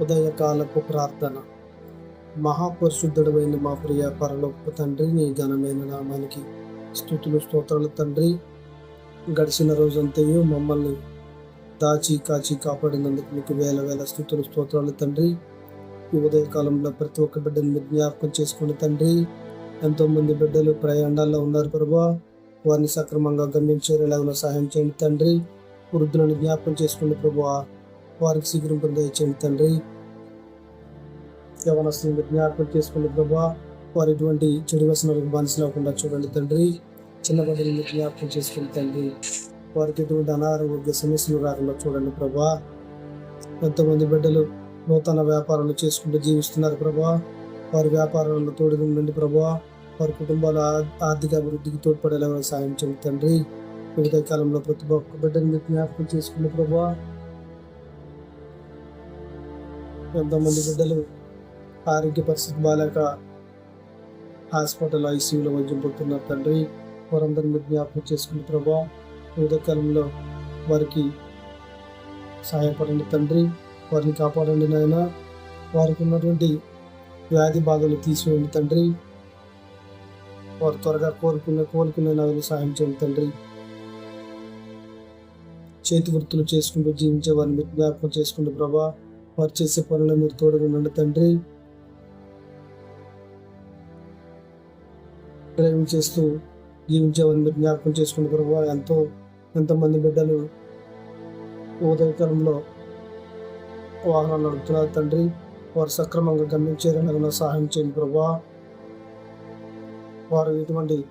ఉదయకాలపు ప్రార్థన. మహాపరిశుద్ధుడమైన మా ప్రియ పరలోపు తండ్రి నీ ఘనమైన నామానికి స్థుతులు స్తోత్రాలు తండ్రి. గడిచిన రోజంతయు మమ్మల్ని దాచి కాచి కాపాడినందుకు మీకు వేల వేల స్థుతులు స్తోత్రాలు తండ్రి. ఈ ఉదయకాలంలో ప్రతి ఒక్క బిడ్డను జ్ఞాపకం చేసుకుని తండ్రి ఎంతోమంది బిడ్డలు ప్రయాణాల్లో ఉన్నారు ప్రభా. వారిని సక్రమంగా గమనించేలాగా సహాయం చేయండి తండ్రి. వృద్ధులను జ్ఞాపకం చేసుకుని ప్రభా వారికి శీఘ్రం దయచేయండి తండ్రి. యవనస్తులను మీరు జ్ఞాపకం చేసుకుని ప్రభా వారు ఎటువంటి చెడు వ్యసనాలకు బానిసలేకుండా చూడండి తండ్రి. చిన్న బిడ్డలు మీరు జ్ఞాపకం చేసుకుని తండ్రి. వారికి ఎటువంటి అనారోగ్య సమస్యలు రాకుండా చూడండి ప్రభా. ఎంతమంది బిడ్డలు నూతన వ్యాపారాలు చేసుకుంటూ జీవిస్తున్నారు ప్రభా. వారి వ్యాపారాలను తోడుగా ఉండండి ప్రభా. వారి కుటుంబాల ఆర్థిక అభివృద్ధికి తోడ్పడేలా సాయం చేయండి తండ్రి. మిగతా కాలంలో ప్రతి ఒక్క బిడ్డని మీరు జ్ఞాపకం చేసుకుని ప్రభా ఎంతోమంది బిడ్డలు ఆరోగ్య పరిస్థితి బాగాలేక హాస్పిటల్ ఐసీయూలో వైద్యం పడుతున్నారు తండ్రి. వారందరినీ జ్ఞాపకం చేసుకుని ప్రభా వివిధ కాలంలో వారికి సహాయపడండి తండ్రి. వారిని కాపాడండి నాయన. వారికి ఉన్నటువంటి వ్యాధి బాధలు తీసివేయండి తండ్రి. వారు త్వరగా కోరుకున్న కోలుకునే నగలు సాయం చేయండి తండ్రి. చేతి వృత్తులు చేసుకుంటూ జీవించే వారిని జ్ఞాపకం చేసుకుంటూ ప్రభా వారు చేసే పనులు మీరు తోడుగా ఉండండి తండ్రి. డ్రైవింగ్ చేస్తూ జీవించే మీరు జ్ఞాపకం చేసుకుంటూ ప్రభావ ఎంతో ఎంతమంది బిడ్డలు ఉదయకాలంలో వాహనాలు నడుపుతున్నారు తండ్రి. వారు సక్రమంగా గమనించేలాగా సహాయం చేయండి ప్రభా. వారు ఎటువంటి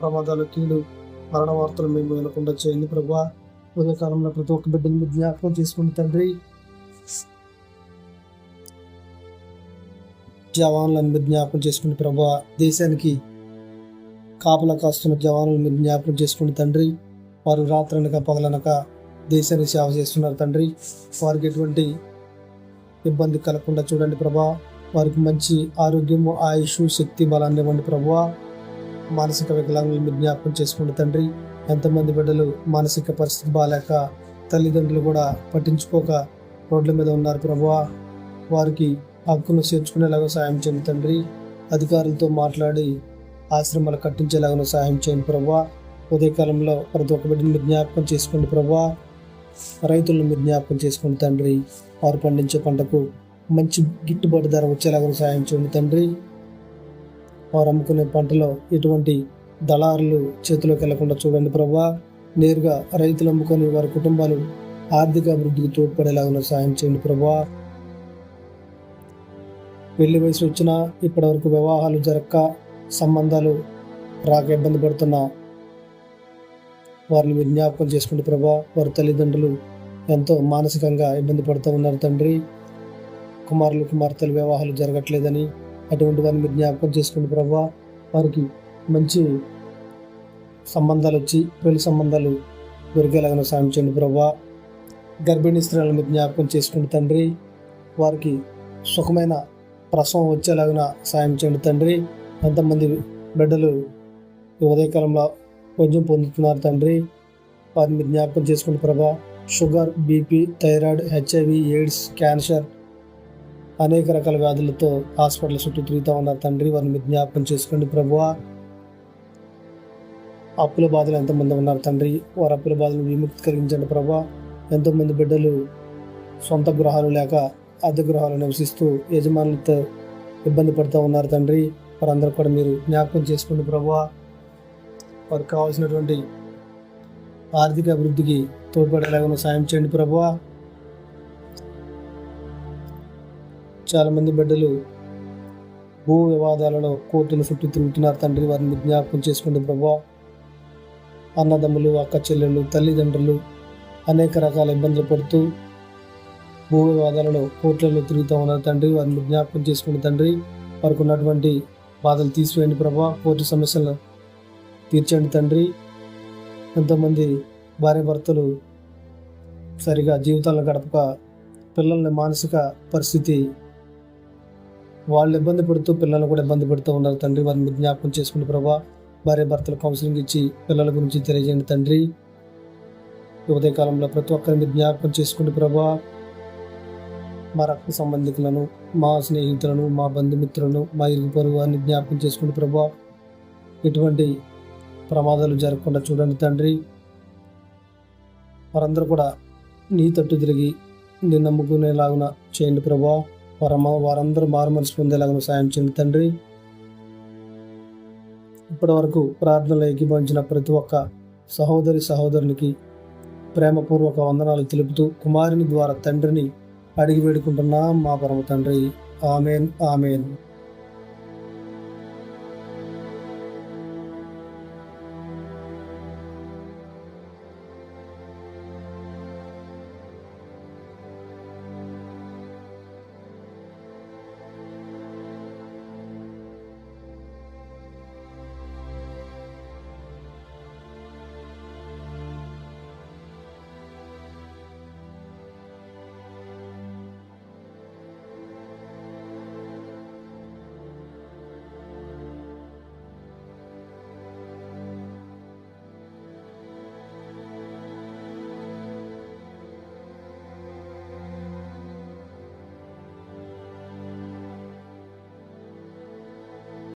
ప్రమాదాలు కీడు మరణ వార్తలు మేము వినకుండా చేయండి ప్రభా. ఉదయకాలంలో ప్రతి ఒక్క బిడ్డని జ్ఞాపకం చేసుకోండి తండ్రి. జవాన్లను మీరు జ్ఞాపకం చేసుకుని ప్రభా దేశానికి కాపలా కాస్తున్న జవాన్లను మీరు జ్ఞాపకం చేసుకుని తండ్రి వారు రాత్రనక పగలనక దేశాన్ని సేవ చేస్తున్నారు తండ్రి. వారికి ఎటువంటి ఇబ్బంది కలగకుండా చూడండి ప్రభా వారికి మంచి ఆరోగ్యము ఆయుష్ శక్తి బలాన్ని ఇవ్వండి ప్రభా. మానసిక వికలాంగులు మీరు జ్ఞాపకం చేసుకోండి తండ్రి ఎంతమంది బిడ్డలు మానసిక పరిస్థితి బాగాలేక తల్లిదండ్రులు కూడా పట్టించుకోక రోడ్ల మీద ఉన్నారు ప్రభా. వారికి హక్కును చేర్చుకునేలాగా సాయం చేయండి తండ్రి. అధికారులతో మాట్లాడి ఆశ్రమాలు కట్టించేలాగా సహాయం చేయండి ప్రభా ఉదయకాలంలో ప్రతి ఒక్క బిడ్డను మీరు జ్ఞాపకం చేసుకోండి ప్రభా రైతులను మీరు జ్ఞాపకం చేసుకోండి తండ్రి. వారు పండించే పంటకు మంచి గిట్టుబాటు ధర వచ్చేలాగా సహాయం చేయండి తండ్రి. వారు అమ్ముకునే పంటలో ఎటువంటి దళారులు చేతిలోకి వెళ్ళకుండా చూడండి ప్రభా నేరుగా రైతులు అమ్ముకొని వారి కుటుంబాలు ఆర్థిక అభివృద్ధికి తోడ్పడేలాగా సహాయం చేయండి ప్రభా పెళ్ళి వయసు వచ్చినా ఇప్పటి వరకు వివాహాలు జరక్క సంబంధాలు రాక ఇబ్బంది పడుతున్న. వారిని విజ్ఞాపకం జ్ఞాపకం చేసుకుంటే ప్రభా వారి తల్లిదండ్రులు ఎంతో మానసికంగా ఇబ్బంది పడుతూ ఉన్నారు తండ్రి. కుమారులు కుమార్తెలు వివాహాలు జరగట్లేదని అటువంటి వారిని జ్ఞాపకం చేసుకుని ప్రభా వారికి మంచి సంబంధాలు వచ్చి పెళ్ళి సంబంధాలు దొరికేలాగా సాయం చేయండి ప్రభా. గర్భిణీ స్త్రీలను మీరు జ్ఞాపకం చేసుకుని తండ్రి వారికి సుఖమైన ప్రసవం వచ్చేలాగా సాయం చేయండి తండ్రి. ఎంతమంది బిడ్డలు ఈ ఉదయకాలంలో కొంచెం పొందుతున్నారు తండ్రి. వారిని మీరు జ్ఞాపకం చేసుకోండి Prabha. Sugar BP thyroid HIV AIDS cancer అనేక రకాల వ్యాధులతో హాస్పిటల్ చుట్టూ తిరుగుతూ ఉన్నారు తండ్రి. వారిని మీరు జ్ఞాపకం చేసుకోండి ప్రభువా అప్పుల బాధలు ఎంతమంది ఉన్నారు తండ్రి? వారి అప్పుల బాధలు విముక్తి కలిగించండి ప్రభా. ఎంతోమంది బిడ్డలు సొంత గృహాలు లేక అద్దె గృహాలు నివసిస్తూ యజమానులతో ఇబ్బంది పడుతూ ఉన్నారు తండ్రి. వారందరూ కూడా మీరు జ్ఞాపకం చేసుకోండి ప్రభా వారికి కావాల్సినటువంటి ఆర్థిక అభివృద్ధికి తోడ్పడేలాగా సాయం చేయండి ప్రభువా. చాలామంది బిడ్డలు భూ వివాదాలలో కోర్టును చుట్టూ తిరుగుతున్నారు తండ్రి. వారిని జ్ఞాపకం చేసుకోండి ప్రభా అన్నదమ్ములు అక్క చెల్లెళ్ళు తల్లిదండ్రులు అనేక రకాల ఇబ్బందులు పడుతూ భూ వివాదాలలో కోర్టులలో తిరుగుతూ ఉన్నారు తండ్రి వారిని జ్ఞాపకం చేసుకుని తండ్రి వారికి ఉన్నటువంటి బాధలు తీసివేయండి ప్రభా. కోర్టు సమస్యలను తీర్చండి తండ్రి. ఎంతోమంది భార్య భర్తలు సరిగా జీవితాలను గడపక పిల్లల్ని మానసిక పరిస్థితి వాళ్ళు ఇబ్బంది పడుతూ పిల్లలు కూడా ఇబ్బంది పెడుతూ ఉన్నారు తండ్రి. వారిని జ్ఞాపకం చేసుకుని ప్రభా భార్య భర్తలు కౌన్సిలింగ్ ఇచ్చి పిల్లల గురించి తెలియజేయండి తండ్రి. ఉదయకాలంలో ప్రతి ఒక్కరిని జ్ఞాపకం చేసుకుని ప్రభా మా రక్త సంబంధికులను మా స్నేహితులను మా బంధుమిత్రులను మా ఇరుగు పొరుగు వారిని జ్ఞాపకం చేసుకుని ప్రభా ఎటువంటి ప్రమాదాలు జరగకుండా చూడండి తండ్రి. వారందరూ కూడా నీ తట్టు తిరిగి నేను నమ్ముకునేలాగున చేయండి ప్రభా. వారమ్మ వారందరూ మారు మనసు పొందేలాగున సాయం చేయండి తండ్రి. ఇప్పటి వరకు ప్రార్థనలు ఏకీభవించిన ప్రతి ఒక్క సహోదరి సహోదరునికి ప్రేమపూర్వక వందనాలు తెలుపుతూ కుమారుని ద్వారా తండ్రిని అడిగి వేడుకుంటున్నాం మా పరమ తండ్రి. Amen amen.